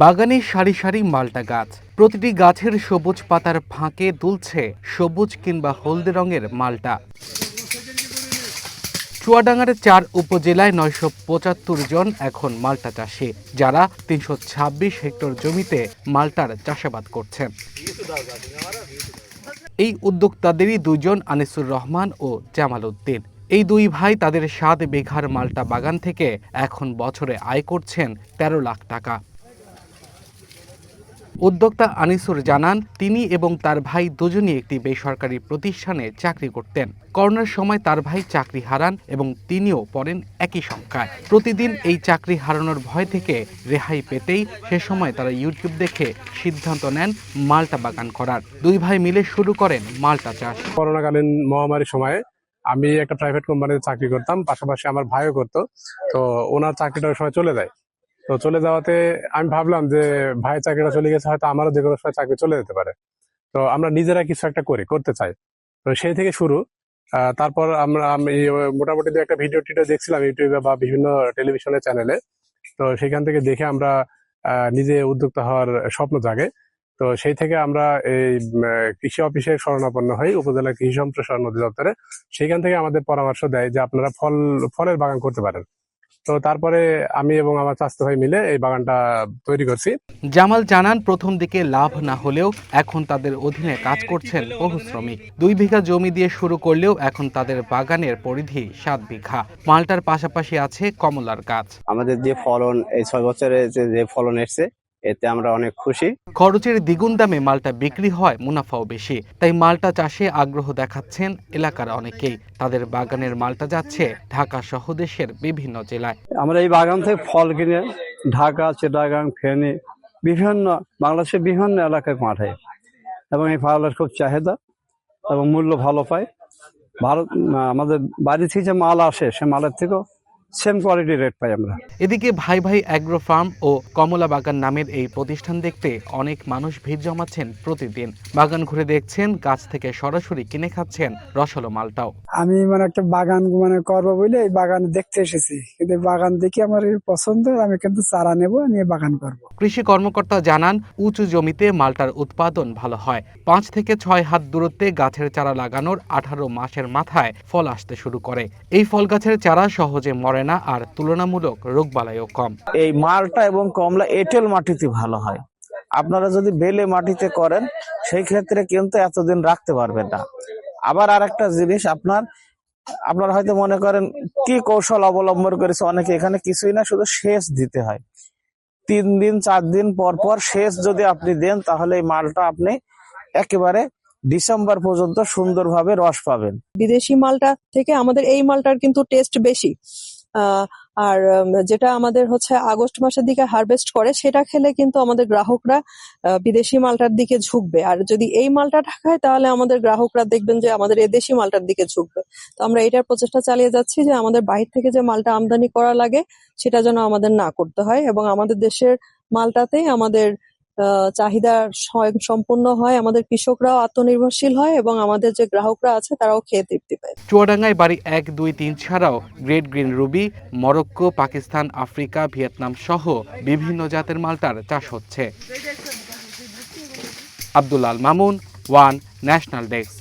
বাগানে সারি সারি মালটা গাছ। প্রতিটি গাছের সবুজ পাতার ফাঁকে দুলছে সবুজ কিংবা হলদে রঙের মালটা। চুয়াডাঙ্গার চার উপজেলায় নয়শো পঁচাত্তর জন এখন মালটা চাষি, যারা তিনশো ছাব্বিশ হেক্টর জমিতে মালটার চাষাবাদ করছেন এই উদ্যোক্তাদেরই দুজন আনিসুর রহমান ও জামাল উদ্দিন। এই দুই ভাই তাদের সাত বিঘার মালটা বাগান থেকে এখন বছরে আয় করছেন তেরো লাখ টাকা। উদ্যোক্তা আনিসুর জানান, তিনি এবং তার ভাই দুজনই একটি বেসরকারি প্রতিষ্ঠানে চাকরি করতেন। করোনার সময় তার ভাই চাকরি হারান এবং তিনিও পড়েন একই সংখ্যায়। প্রতিদিন এই চাকরি হারানোর ভয় থেকে রেহাই পেতেই সে সময় তারা ইউটিউব দেখে সিদ্ধান্ত নেন মালটা বাগান করার। দুই ভাই মিলে শুরু করেন মালটা চাষ। করোনাকালীন মহামারীর সময়ে আমি একটা প্রাইভেট কোম্পানিতে চাকরি করতাম, পাশাপাশি আমার ভাইও করতো। তো ওনার চাকরিটা ওই সময় চলে যায়। তো চলে যাওয়াতে আমি ভাবলাম যে ভাই চাকরিটা চলে গেছে, হয়তো আমারও যে কোনো সময় চাকরি চলে যেতে পারে। তো আমরা নিজেরা কিছু একটা করি, করতে চাই। তো সেই থেকে শুরু। তারপর আমরা, আমি মোটামুটি দু একটা ভিডিও টিডিও দেখছিলাম ইউটিউবে বা বিভিন্ন টেলিভিশনের চ্যানেলে তো সেখান থেকে দেখে আমরা নিজে উদ্যোক্তা হওয়ার স্বপ্ন জাগে। তো সেই থেকে আমরা এই কৃষি অফিসে শরণাপন্ন হই উপজেলা কৃষি সম্প্রসারণ অধিদপ্তরে। সেখান থেকে আমাদের পরামর্শ দেয় যে আপনারা ফল ফলের বাগান করতে পারেন। তো তারপরে আমি এবং আমার চাস্তো ভাই মিলে এই বাগানটা তৈরি করছি। জামাল জানান প্রথম দিকে লাভ না হলেও এখন তাদের অধীনে কাজ করছেন বহু শ্রমিক। দুই বিঘা জমি দিয়ে শুরু করলেও এখন তাদের বাগানের পরিধি সাত বিঘা। মালটার পাশাপাশি আছে কমলার গাছ। আমাদের যে ফলন এই ছয় বছরে যে যে ফলন এসছে এতে আমরা অনেক খুশি। খরচের দ্বিগুণ দামে মালটা বিক্রি হয় মুনাফাও বেশি। তাই মালটা চাষে আগ্রহ দেখাচ্ছেন এলাকার অনেকেই। তাদের বাগানের মালটা যাচ্ছে ঢাকা সহ দেশের বিভিন্ন জেলায়। আমরা এই বাগান থেকে ফল কিনে ঢাকা চিটাগাং ফেনী বিভিন্ন বাংলাদেশের বিভিন্ন এলাকায় পাঠাই। এবং এই ফলের খুব চাহিদা এবং মূল্য ভালো পাই। ভারত আমাদের বাড়ি থেকে যে মাল আসে সে মালের থেকেও সেম কোয়ালিটি রেট পাই আমরা। এদিকে ভাই ভাই অ্যাগ্রো ফার্ম ও কমলা বাগান নামের এই প্রতিষ্ঠান দেখতে অনেক মানুষ ভিড় জমাচ্ছেন প্রতিদিন। বাগান ঘুরে দেখছেন গাছ থেকে সরাসরি কিনে খাচ্ছেন রসলো মালটাও। আমি মানে একটা বাগান মানে করব বলে এই বাগান দেখতে এসেছি। কিন্তু বাগান দেখে আমার পছন্দ আমি কিন্তু চারা নেব নিয়ে বাগান করব। কৃষি কর্মকর্তা জানান উঁচু জমিতে মালটার উৎপাদন ভালো হয়। পাঁচ থেকে ছয় হাত দূরত্বে গাছের চারা লাগানোর আঠারো মাসের মাথায় ফল আসতে শুরু করে। এই ফল গাছের চারা সহজে মরে না আর তুলনামূলক রোগবালাইও কম। এই মালটা এবং কমলা এঁটেল মাটিতে ভালো হয়। আপনারা যদি বেলে মাটিতে করেন সেই ক্ষেত্রে কিন্তু এতদিন রাখতে পারবেন না। আবার আর একটা জিনিস আপনার আপনারা হয়তো মনে করেন কি কৌশল অবলম্বন করেছে অনেকে এখানে কিছুই না শুধু সেচ দিতে হয়। তিন দিন চার দিন পর পর সেচ যদি আপনি দেন তাহলে এই মালটা আপনি একেবারে ডিসেম্বর পর্যন্ত সুন্দরভাবে রস পাবেন। বিদেশি মালটা থেকে আমাদের এই মালটার কিন্তু টেস্ট বেশি। আর যেটা আমাদের হচ্ছে আগস্ট মাসের দিকে হারভেস্ট করে, সেটা খেলে কিন্তু আমাদের গ্রাহকরা বিদেশি মালটার দিকে ঝুঁকবে। আর যদি এই মালটা ঢাকায়, তাহলে আমাদের গ্রাহকরা দেখবেন যে আমাদের এই দেশি মালটার দিকে ঝুঁকবে। তো আমরা এটার প্রচেষ্টা চালিয়ে যাচ্ছি যে আমাদের বাইরে থেকে যে মালটা আমদানি করা লাগে, সেটা যেন আমাদের না করতে হয় এবং আমাদের দেশের মালটাতেই আমাদের চাহিদা স্বয়ং সম্পূর্ণ হয়, আমাদের কৃষকরাও আত্মনির্ভরশীল হয় এবং আমাদের যে গ্রাহকরা আছে তারাও খেয়ে তৃপ্তি পায়। চুয়াডাঙ্গায় বাড়ি এক, দুই, তিন ছাড়াও great green ruby, Morocco, Pakistan, Africa, Vietnam সহ বিভিন্ন জাতের মালটার চাষ হচ্ছে। Abdul Al Mamun, one national desk.